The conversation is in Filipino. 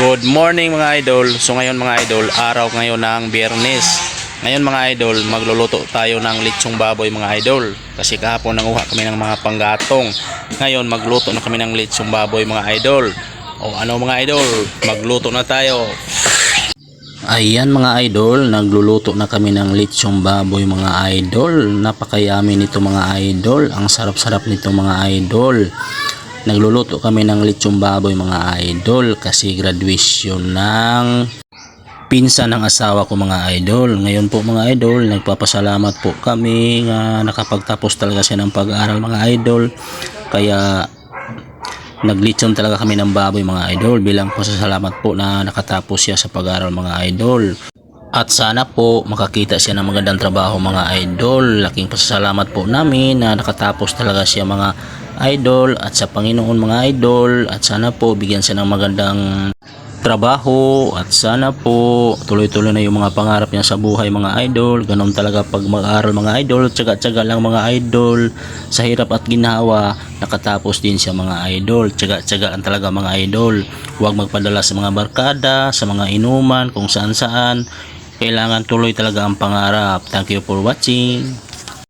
Good morning mga idol. So ngayon mga idol, araw ngayon ng biyernes. Ngayon mga idol, magluluto tayo ng litsong baboy mga idol. Kasi kahapon nanguha kami ng mga panggatong. Ngayon magluto na kami ng litsong baboy mga idol. O ano mga idol, magluto na tayo. Ayan mga idol, nagluluto na kami ng litsong baboy mga idol. Napakayami nito mga idol. Ang sarap-sarap nito mga idol. Nagluluto kami ng litsong baboy mga idol kasi graduation ng pinsan ng asawa ko mga idol. Ngayon po mga idol, nagpapasalamat po kami nga nakapagtapos talaga siya ng pag-aaral mga idol. Kaya naglitsyon talaga kami ng baboy mga idol bilang pasasalamat po na nakatapos siya sa pag-aaral mga idol. At sana po makakita siya ng magandang trabaho mga idol. Laking pasasalamat po namin na nakatapos talaga siya mga idol at sa Panginoon mga idol. At sana po bigyan siya ng magandang trabaho. At sana po tuloy-tuloy na yung mga pangarap niya sa buhay mga idol. Ganun talaga pag mag-aaral mga idol. Tsaga-tsaga lang mga idol. Sa hirap at ginawa nakatapos din siya mga idol. Tsaga-tsagaan talaga mga idol. Huwag magpadala sa mga barkada sa mga inuman kung saan saan kailangan tuloy talaga ang pangarap. Thank you for watching